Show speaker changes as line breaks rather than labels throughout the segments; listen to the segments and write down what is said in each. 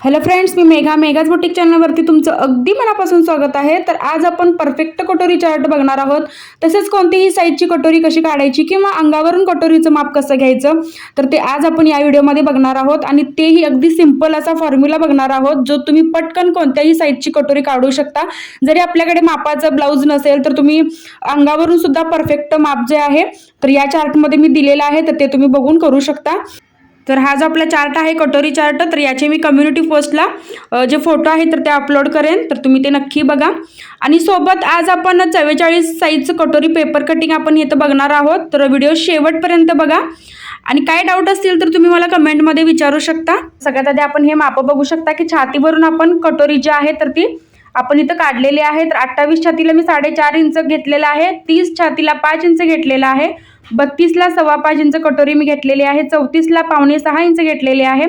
Hello friends मी Megha. Megha's boutique चॅनलवरती तुमचं अगदी मनापासून स्वागत आहे. तर आज आपण परफेक्ट कटोरी चार्ट बघणार आहोत. तसेच कोणतीही साईजची कटोरी कशी काढायची किंवा अंगावरून कटोरीचं माप कसं घ्यायचं तर ते आज आपण या व्हिडिओमध्ये बघणार आहोत. आणि तेही अगदी सिंपल असा फॉर्म्युला बघणार आहोत जो तुम्ही पटकन कोणत्याही साईजची कटोरी काढू शकता. जरी आपल्याकडे मापाचं ब्लाऊज नसेल तर तुम्ही अंगावरून सुद्धा परफेक्ट माप जे आहे तर या चार्टमध्ये मी दिलेलं आहे तर ते तुम्ही बघून करू शकता. तर हा जो आपला चार्ट आहे कटोरी चार्ट तर याचे मी कम्युनिटी पोस्टला जे फोटो आहेत तर ते अपलोड करेन. तर तुम्ही ते नक्की बघा. आणि सोबत आज आपण चव्वेचाळीस साईजचं कटोरी पेपर कटिंग आपण इथं बघणार आहोत. तर व्हिडिओ शेवटपर्यंत बघा. आणि काय डाऊट असतील तर तुम्ही मला कमेंटमध्ये विचारू शकता. सगळ्यात आधी आपण हे मापं बघू शकता की छातीवरून आपण कटोरी जी आहे तर ती आपण इथं काढलेले आहे तर अठ्ठावीस छातीला मी साडेचार इंच घेतलेलं आहे. तीस छातीला पाच इंच घेतलेलं आहे. बत्तीसला सव्वा पाच इंच कटोरी मी घेतलेली आहे. चौतीसला पावणे सहा इंच घेतलेली आहे.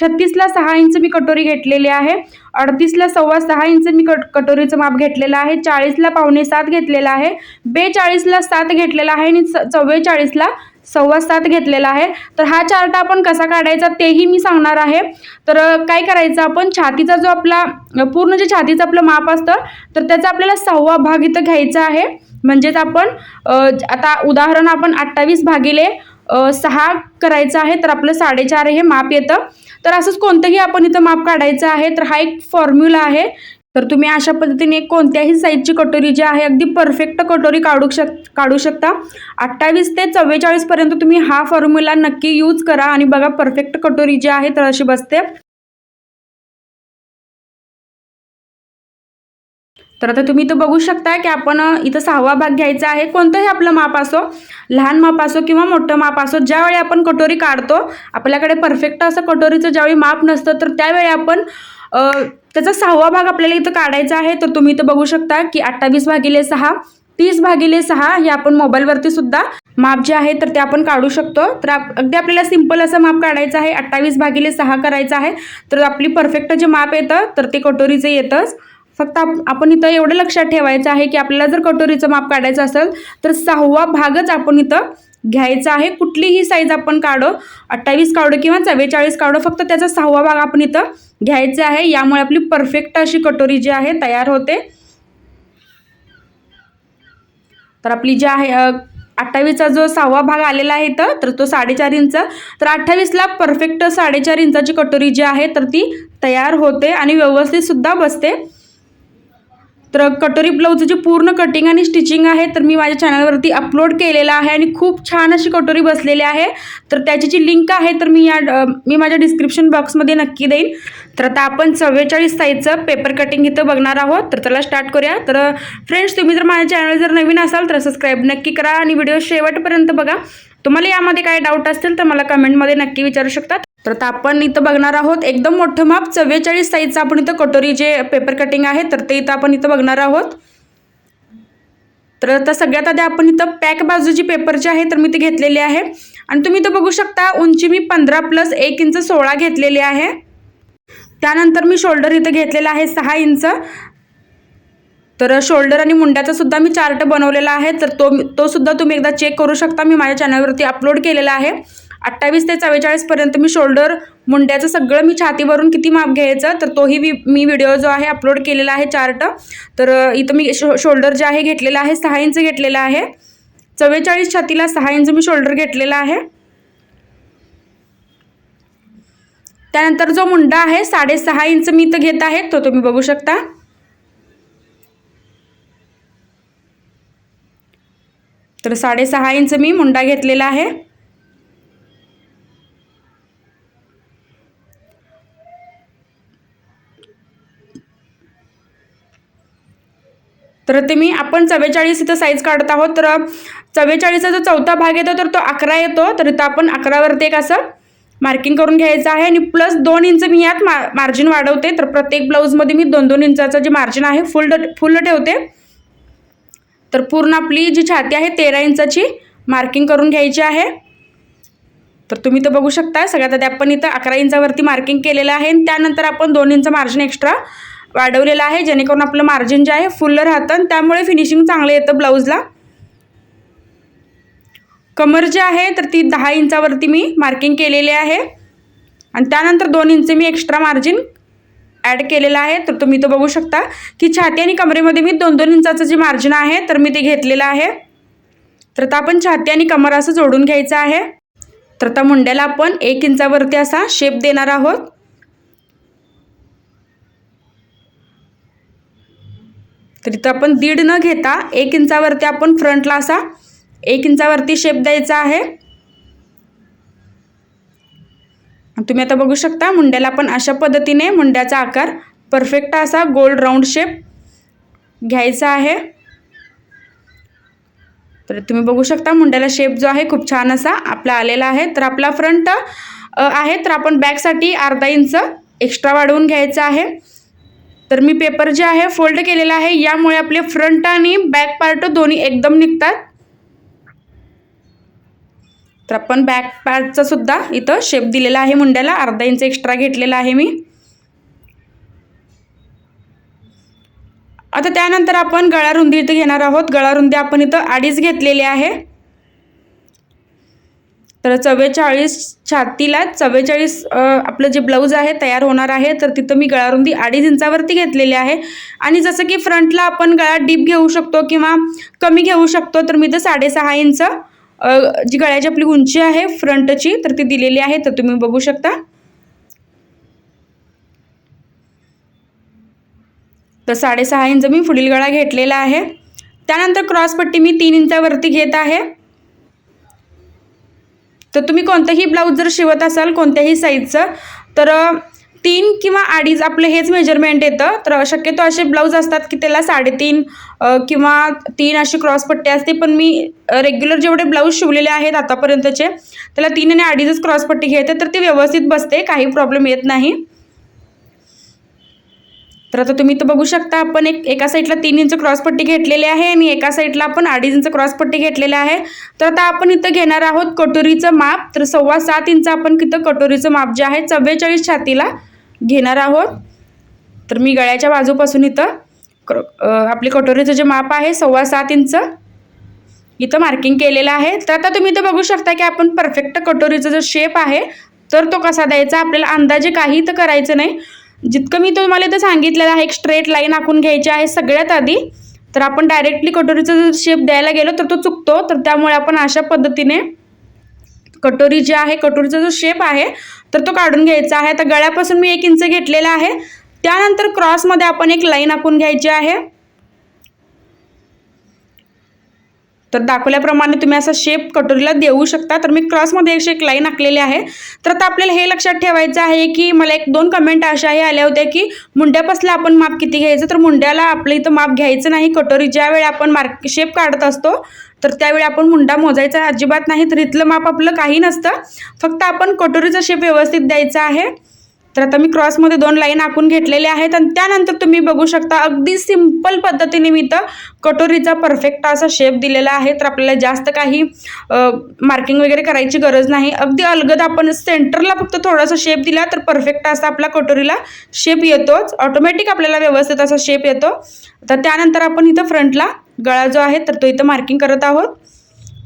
छत्तीसला सहा इंच मी कटोरी घेतलेली आहे. अडतीसला सव्वा सहा इंच मी कट कटोरीचं माप घेतलेलं आहे. चाळीसला पावणे सात घेतलेलं आहे. बेचाळीसला सात घेतलेला आहे आणि चव्वेचाळीसला सव्वा सात घेतलेला आहे. तर हा चार्ट आपण कसा काढायचा तेही मी सांगणार आहे. तर काय करायचं आपण? छातीचा जो आपला पूर्ण जे छातीचं आपलं माप असतं तर त्याचा आपल्याला सहावा भाग इथं घ्यायचा आहे. म्हणजेच आपण आता उदाहरण आपण अठ्ठावीस भागिले सहा करायचं आहे तर आपलं साडेचार हे माप येतं. तर असंच कोणतंही आपण इथं माप काढायचं आहे. तर हा एक फॉर्म्युला आहे. तर तुम्ही अशा पद्धतीने कोणत्याही साईजची कटोरी जी आहे अगदी परफेक्ट कटोरी काढू शक काढू शकता. अठ्ठावीस ते चव्वेचाळीसपर्यंत तुम्ही हा फॉर्म्युला नक्की यूज करा आणि बघा परफेक्ट कटोरी जी आहे तर अशी बसते. तर आता तुम्ही इथं बघू शकता की आपण इथं सहावा भाग घ्यायचा आहे. कोणतंही आपलं माप असो लहान माप असो किंवा मोठं माप असो ज्यावेळी आपण कटोरी काढतो आपल्याकडे परफेक्ट असं कटोरीचं ज्यावेळी माप नसतं तर त्यावेळी आपण त्याचा सहावा भाग आपल्याला इथं काढायचा आहे. तर तुम्ही इथं बघू शकता की अठ्ठावीस भागिले सहा तीस भागिले सहा हे आपण मोबाईलवरती सुद्धा माप जे आहे तर ते आपण काढू शकतो. तर अगदी आपल्याला सिंपल असं माप काढायचं आहे. अठ्ठावीस भागिले सहा करायचं आहे. तर आपली परफेक्ट जे माप येतं तर ते कटोरीचं येतंच. फक्त आप आपण इथं एवढं लक्षात ठेवायचं आहे की आपल्याला जर कटोरीचं माप काढायचं असेल तर सहावा भागच आपण इथं घ्यायचा आहे. कुठलीही साईज आपण काढो अठ्ठावीस काढो किंवा चव्वेचाळीस काढो फक्त त्याचा सहावा भाग आपण इथं घ्यायचा आहे. यामुळे आपली परफेक्ट अशी कटोरी जी आहे तयार होते. तर आपली जी आहे अठ्ठावीसचा जो सहावा भाग आलेला आहे इथं तर तो साडेचार इंच. तर अठ्ठावीसला परफेक्ट साडेचार इंचाची कटोरी जी आहे तर ती तयार होते आणि व्यवस्थितसुद्धा बसते. तर कटोरी ब्लाऊजची पूर्ण कटिंग आणि स्टिचिंग आहे तर मी माझ्या चॅनलवरती अपलोड केलेलं आहे आणि खूप छान अशी कटोरी बसलेली आहे. तर त्याची जी लिंक आहे तर मी या मी माझ्या डिस्क्रिप्शन बॉक्समध्ये नक्की देईन. तर आता आपण चव्वेचाळीस साईजचं पेपर कटिंग इथं बघणार आहोत. तर त्याला स्टार्ट करूया. तर फ्रेंड्स तुम्ही जर माझ्या चॅनल जर नवीन असाल तर सबस्क्राईब नक्की करा आणि व्हिडिओ शेवटपर्यंत बघा. तुम्हाला यामध्ये काय डाऊट असतील तर मला कमेंटमध्ये नक्की विचारू शकतात तर आता आपण इथं बघणार आहोत एकदम मोठं माप चव्वेचाळीस साईजचं आपण इथं कटोरी जे पेपर कटिंग आहे तर ते इथं आपण इथं बघणार आहोत. तर आता सगळ्यात आधी आपण इथं पॅक बाजूची पेपर जे आहे तर मी ते घेतलेली आहे. आणि तुम्ही इथं बघू शकता उंची मी पंधरा प्लस एक इंच सोळा घेतलेली आहे. त्यानंतर मी शोल्डर इथं घेतलेला आहे सहा इंच. तर शोल्डर आणि मुंड्याचा सुद्धा मी चार्ट बनवलेला आहे तर तो तो सुद्धा तुम्ही एकदा चेक करू शकता. मी माझ्या चॅनलवरती अपलोड केलेला आहे. अठ्ठावीस ते चव्वेचाळीसपर्यंत मी शोल्डर मुंड्याचं सगळं मी छातीवरून किती माप घ्यायचं तर तोही मी मी व्हिडिओ जो आहे अपलोड केलेला आहे चार्ट तर इथं मी शो शोल्डर जे आहे घेतलेलं आहे सहा इंच घेतलेलं आहे. चव्वेचाळीस छातीला सहा इंच मी शोल्डर घेतलेला आहे. त्यानंतर जो मुंडा आहे साडेसहा इंच मी इथं घेत आहे तो तुम्ही बघू शकता. तर साडेसहा इंच मी मुंडा घेतलेला आहे. तर ते मी आपण चव्वेचाळीस इथं साईज काढत आहोत. तर चव्वेचाळीसचा जो चौथा भाग येतो तर तो अकरा येतो. तर इथं आपण अकरावरती एक असं मार्किंग करून घ्यायचं आहे. आणि प्लस दोन इंच मी यात मा मार्जिन वाढवते. तर प्रत्येक ब्लाऊजमध्ये मी दोन दोन इंचाचं जे मार्जिन आहे फुल फुल ठेवते. तर पूर्ण आपली जी छाती आहे तेरा इंचाची मार्किंग करून घ्यायची आहे. तर तुम्ही तर बघू शकता सगळ्यात आधी आपण इथं अकरा इंचावरती मार्किंग केलेलं आहे. आणि त्यानंतर आपण दोन इंच मार्जिन एक्स्ट्रा वाढवलेलं आहे जेणेकरून आपलं मार्जिन जे आहे फुल्ल राहतं आणि त्यामुळे फिनिशिंग चांगलं येतं ब्लाऊजला कमर जी आहे तर ती दहा इंचावरती मी मार्किंग केलेली आहे. आणि त्यानंतर दोन इंच मी एक्स्ट्रा मार्जिन ॲड केलेला आहे. तर तुम्ही तो बघू शकता. की छाती आणि कमरेमध्ये मी दोन दोन इंचाचं जे मार्जिन आहे तर मी ते घेतलेलं आहे. तर आता आपण छाती आणि कमर असं जोडून घ्यायचं आहे. तर आता मुंड्याला आपण एक इंचावरती असा शेप देणार आहोत. तर इथं आपण दीड न घेता एक इंचावरती आपण फ्रंटला असा एक इंचावरती शेप द्यायचा आहे. तुम्ही आता बघू शकता मुंड्याला आपण अशा पद्धतीने मुंड्याचा आकार परफेक्ट असा गोल्ड राऊंड शेप घ्यायचा आहे. तर तुम्ही बघू शकता मुंड्याला शेप जो आहे खूप छान असा आपला आलेला आहे. तर आपला फ्रंट आहे तर आपण बॅकसाठी अर्धा इंच एक्स्ट्रा वाढवून घ्यायचं आहे. तर मी पेपर जे आहे फोल्ड केलेला आहे. यामुळे आपले फ्रंट आणि बॅक पार्ट दोन्ही एकदम निघतात. तर आपण बॅक पार्टचा सुद्धा इथं शेप दिलेला आहे मुंड्याला. अर्धा इंच एक्स्ट्रा घेतलेला आहे मी. आता त्यानंतर आपण गळा रुंदी इथं घेणार आहोत. गळा रुंदी आपण इथं अडीच घेतलेली आहे. तर चव्वेचाळीस छातीला चव्वेचाळीस आपलं जे ब्लाऊज आहे तयार होणार आहे तर तिथं मी गळारुंदी अडीच इंचावरती घेतलेली आहे. आणि जसं की फ्रंटला आपण गळा डीप घेऊ शकतो किंवा कमी घेऊ शकतो तर मी तर साडेसहा इंच जी गळ्याची आपली उंची आहे फ्रंटची तर ती दिलेली आहे तर तुम्ही बघू शकता. तर साडेसहा इंच मी पुढील गळा घेतलेला आहे. त्यानंतर क्रॉसपट्टी मी तीन इंचावरती घेत आहे. तर तुम्ही कोणतंही ब्लाऊज जर शिवत असाल कोणत्याही साईजचं तर तीन किंवा अडीच आपलं हेच मेजरमेंट येतं. तर शक्यतो असे ब्लाऊज असतात की त्याला साडेतीन किंवा तीन अशी क्रॉसपट्टी असते. पण मी रेग्युलर जेवढे ब्लाऊज शिवलेले आहेत आतापर्यंतचे त्याला तीन आणि अडीचच क्रॉसपट्टी घेते तर ती व्यवस्थित बसते काही प्रॉब्लेम येत नाही. तर आता तुम्ही तर बघू शकता आपण एक एका साईडला तीन इंच क्रॉसपट्टी घेतलेली आहे आणि एका साईडला आपण अडीच इंच क्रॉसपट्टी घेतलेली आहे. तर आता आपण इथं घेणार आहोत कटोरीचं माप. तर सव्वा सात इंच आपण इथं कटोरीचं माप जे आहे चव्वेचाळीस छातीला घेणार आहोत. तर मी गळ्याच्या बाजूपासून इथं आपली कटोरीचं जे माप आहे सव्वा सात इंच इथं मार्किंग केलेलं आहे. तर आता तुम्ही इथं बघू शकता की आपण परफेक्ट कटोरीचा जो शेप आहे तर तो कसा द्यायचा? आपल्याला अंदाजे काही तर करायचं नाही. जितकं मी तुम्हाला इथं सांगितलेलं आहे एक स्ट्रेट लाईन आखून घ्यायची आहे सगळ्यात आधी तर आपण डायरेक्टली कटोरीचा जर शेप द्यायला गेलो तर तो चुकतो तर त्यामुळे आपण अशा पद्धतीने कटोरी जी आहे कटोरीचा जो शेप आहे तर तो काढून घ्यायचा आहे. तर गळ्यापासून मी एक इंच घेतलेला आहे. त्यानंतर क्रॉसमध्ये आपण एक लाईन आखून घ्यायची आहे. तर दाखवल्याप्रमाणे तुम्ही असा शेप कटोरीला देऊ शकता. तर मी क्रॉसमध्ये एकशे एक लाईन आखलेली आहे. तर आता आपल्याला हे लक्षात ठेवायचं आहे की मला एक दोन कमेंट अशाही आल्या होत्या की मुंड्यापासला आपण माप किती घ्यायचं? तर मुंड्याला आपलं इथं माप घ्यायचं नाही. कटोरी ज्यावेळी आपण मार्क शेप काढत असतो तर त्यावेळी आपण मुंडा मोजायचा अजिबात नाही. तर इथलं माप आपलं काही नसतं. फक्त आपण कटोरीचा शेप व्यवस्थित द्यायचा आहे. तर आता मी क्रॉसमध्ये दोन लाईन आखून घेतलेले आहेत आणि त्यानंतर तुम्ही बघू शकता अगदी सिंपल पद्धतीने मी इथं कटोरीचा परफेक्ट असा शेप दिलेला आहे. तर आपल्याला जास्त काही मार्किंग वगैरे करायची गरज नाही. अगदी अलगद आपण सेंटरला फक्त थोडासा शेप दिला तर परफेक्ट असा आपला कटोरीला शेप येतोच. ऑटोमॅटिक आपल्याला व्यवस्थित असा शेप येतो. तर त्यानंतर आपण इथं फ्रंटला गळा जो आहे तर तो इथं मार्किंग करत आहोत.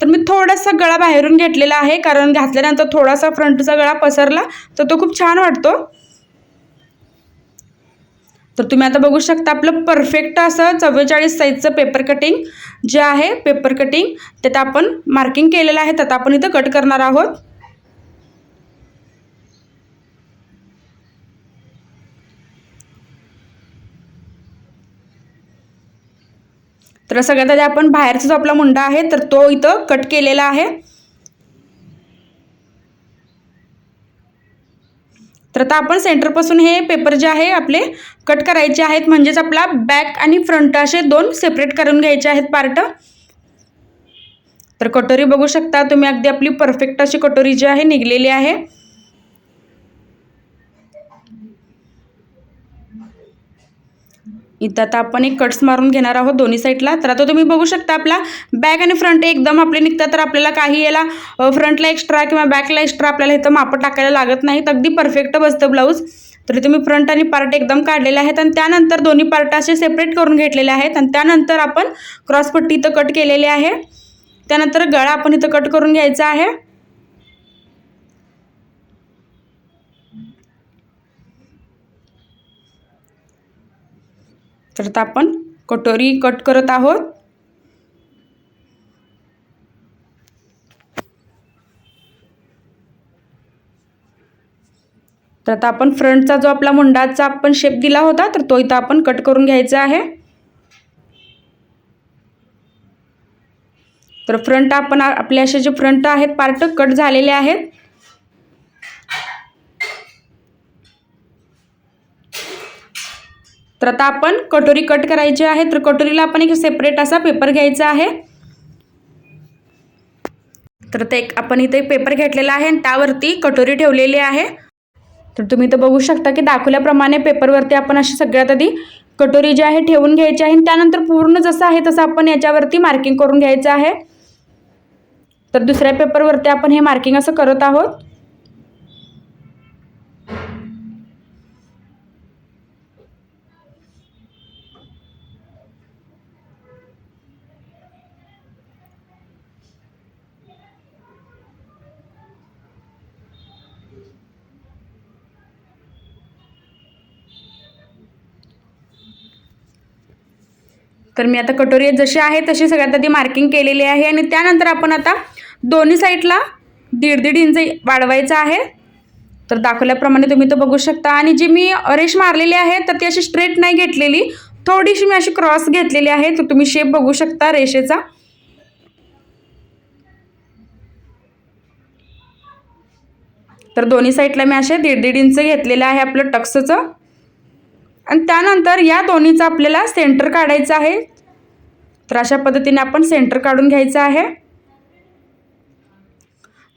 तर मी थोडासा गळा बाहेरून घेतलेला आहे कारण घातल्यानंतर थोडासा फ्रंटचा गळा पसरला तर तो खूप छान वाटतो. तर तुम्ही आता बघू शकता आपलं परफेक्ट असं चव्वेचाळीस साईजचं पेपर कटिंग जे आहे पेपर कटिंग त्यात आपण मार्किंग केलेलं आहे. त्यात आपण इथं कट करणार आहोत. तर सगळ्यात आधी आपण बाहेरचा जो आपला मुंडा आहे तर तो इथं कट केलेला आहे. तर आता आपण सेंटरपासून हे पेपर जे आहे आपले कट करायचे आहेत. म्हणजेच आपला बॅक आणि फ्रंट असे दोन सेपरेट करून घ्यायचे आहेत पार्ट तर कटोरी बघू शकता तुम्ही अगदी आपली परफेक्ट अशी कटोरी जी आहे निघलेली आहे. इथं आता आपण एक कट्स मारून घेणार आहोत दोन्ही साईडला तर आता तुम्ही बघू शकता आपला बॅक आणि फ्रंट एकदम आपले निघतात तर आपल्याला काही याला फ्रंटला एक्स्ट्रा किंवा बॅकला एक्स्ट्रा आपल्याला इथं मापं टाकायला लागत नाही तर अगदी परफेक्ट बसतं ब्लाऊज तर तुम्ही फ्रंट आणि पार्ट एकदम काढलेले आहेत आणि त्यानंतर दोन्ही पार्ट असे सेपरेट करून घेतलेले आहेत आणि त्यानंतर आपण क्रॉसपट्टी इथं कट केलेली आहे. त्यानंतर गळा आपण इथं कट करून घ्यायचा आहे. तर आता आपण कटोरी कट करत आहोत. तर आता आपण फ्रंटचा जो आपला मुंडाचा आपण शेप दिला होता तर तो इथं आपण कट करून घ्यायचा आहे. तर फ्रंट आपण आपले असे जे फ्रंट आहेत पार्ट कट झालेले आहेत. तर आता आपण कटोरी कट करायची आहे. तर कटोरीला आपण एक सेपरेट असा पेपर घ्यायचा आहे. तर ते एक आपण इथे एक पेपर घेतलेला आहे आणि त्यावरती कटोरी ठेवलेली आहे. तर तुम्ही इथं बघू शकता की दाखवल्याप्रमाणे पेपरवरती आपण अशी सगळ्यात आधी कटोरी जी आहे ठेवून घ्यायची आहे. आणि त्यानंतर पूर्ण जसं आहे तसं आपण याच्यावरती मार्किंग करून घ्यायचं आहे. तर दुसऱ्या पेपरवरती आपण हे मार्किंग असं करत आहोत. तर मी आता कटोरी जशी आहे तशी सगळ्यात आधी मार्किंग केलेली आहे आणि त्यानंतर आपण आता दोन्ही साईडला दीड दीड इंच वाढवायचं आहे. तर दाखवल्याप्रमाणे तुम्ही तो बघू शकता. आणि जी मी रेश मारलेली आहे तर ती अशी स्ट्रेट नाही घेतलेली. थोडीशी मी अशी क्रॉस घेतलेली आहे तर तुम्ही शेप बघू शकता रेषेचा. तर दोन्ही साईडला मी असे दीड दीड इंच घेतलेलं आहे आपलं टक्सचं. आणि त्यानंतर या दोन्हीचं आपल्याला सेंटर काढायचं आहे. तर अशा पद्धतीने आपण सेंटर काढून घ्यायचं आहे.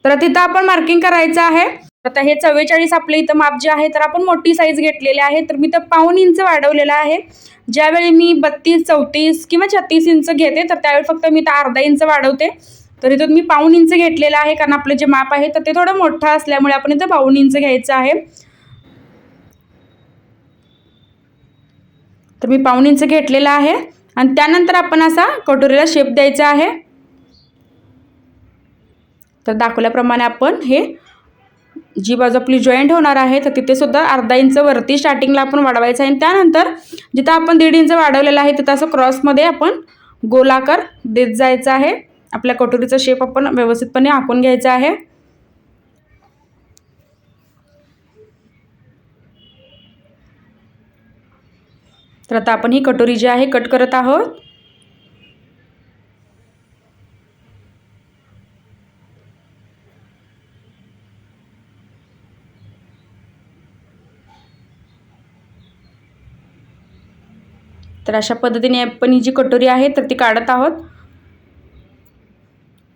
तर तिथं आपण मार्किंग करायचं आहे. आता हे चव्वेचाळीस आपलं इथं माप जे आहे तर आपण मोठी साईज घेतलेली आहे. तर मी तर पाऊन इंच वाढवलेलं आहे. ज्यावेळी मी बत्तीस चौतीस किंवा छत्तीस इंच घेते तर त्यावेळी फक्त मी तर अर्धा इंच वाढवते. तर इथं मी पाऊन इंच घेतलेलं आहे कारण आपलं जे माप आहे तर ते थोडं मोठं असल्यामुळे आपण इथं पाऊन इंच घ्यायचं आहे. तर मी पाऊण इंच घेतलेला आहे. आणि त्यानंतर आपण असा कटोरीला शेप द्यायचा आहे. तर दाखवल्याप्रमाणे आपण हे जी बाजू आपली जॉईंट होणार आहे तर तिथेसुद्धा अर्धा इंच वरती स्टार्टिंगला आपण वाढवायचं आहे. आणि त्यानंतर जिथं आपण दीड इंच वाढवलेलं आहे तिथं असं क्रॉसमध्ये आपण गोलाकार देत जायचं आहे. आपल्या कटोरीचा शेप आपण व्यवस्थितपणे आखून घ्यायचा आहे. तर आता आपण ही कटोरी जी आहे कट करत आहोत. तर अशा पद्धतीने आपण ही जी कटोरी आहे तर ती काढत आहोत.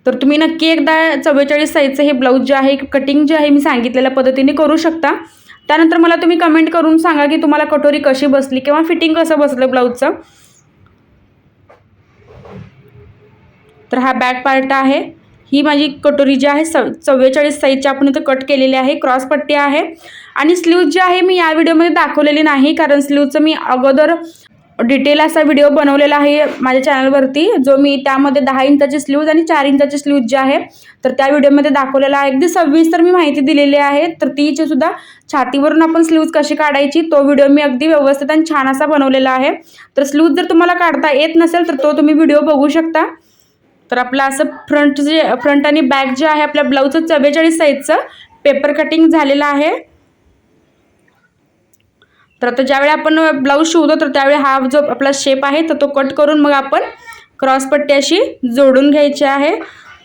तर तुम्ही नक्की एकदा चव्वेचाळीस साईजचं हे ब्लाऊज जे आहे कटिंग जे आहे मी सांगितलेल्या पद्धतीने करू शकता. त्यानंतर मला तुम्ही कमेंट करून सांगा की तुम्हाला कटोरी कशी बसली किंवा फिटिंग कसं बसलं ब्लाऊजचं तर हा बॅक पार्ट आहे. ही माझी कटोरी जी आहे स चव्वेचाळीस साईजची आपण इथं कट केलेली आहे. क्रॉस पट्टी आहे. आणि स्लीव जी आहे मी या व्हिडिओमध्ये दाखवलेली नाही कारण स्लीवचं मी अगोदर डिटेल असा व्हिडिओ बनवलेला आहे माझ्या चॅनलवरती जो मी त्यामध्ये दहा इंचाची स्लीव्ज आणि चार इंचाची स्लीव्ज जे आहे तर त्या व्हिडिओमध्ये दाखवलेला आहे. अगदी सव्वीस तर मी माहिती दिलेली आहे तर तीची सुद्धा छातीवरून आपण स्लीव्ज कशी काढायची तो व्हिडिओ मी अगदी व्यवस्थित आणि छान असा बनवलेला आहे. तर स्लीव्ज जर तुम्हाला काढता येत नसेल तर तो तुम्ही व्हिडिओ बघू शकता. तर आपलं असं फ्रंट जे फ्रंट आणि बॅक जे आहे आपल्या ब्लाऊजचं चव्वेचाळीस साईजचं पेपर कटिंग झालेलं आहे. तर आता ज्यावेळी आपण ब्लाऊज शिवतो तर त्यावेळी हा जो आपला शेप आहे तर तो कट करून मग आपण क्रॉसपट्टी अशी जोडून घ्यायची आहे.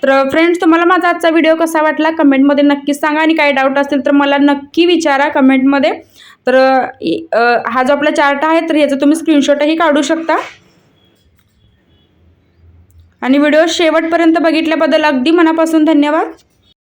तर फ्रेंड्स तुम्हाला माझा आजचा व्हिडिओ कसा वाटला? कमेंटमध्ये नक्कीच सांगा आणि काही डाऊट असतील तर मला नक्की विचारा कमेंटमध्ये तर हा जो आपला चार्ट आहे तर याचा तुम्ही स्क्रीनशॉटही काढू शकता. आणि व्हिडिओ शेवटपर्यंत बघितल्याबद्दल अगदी मनापासून धन्यवाद.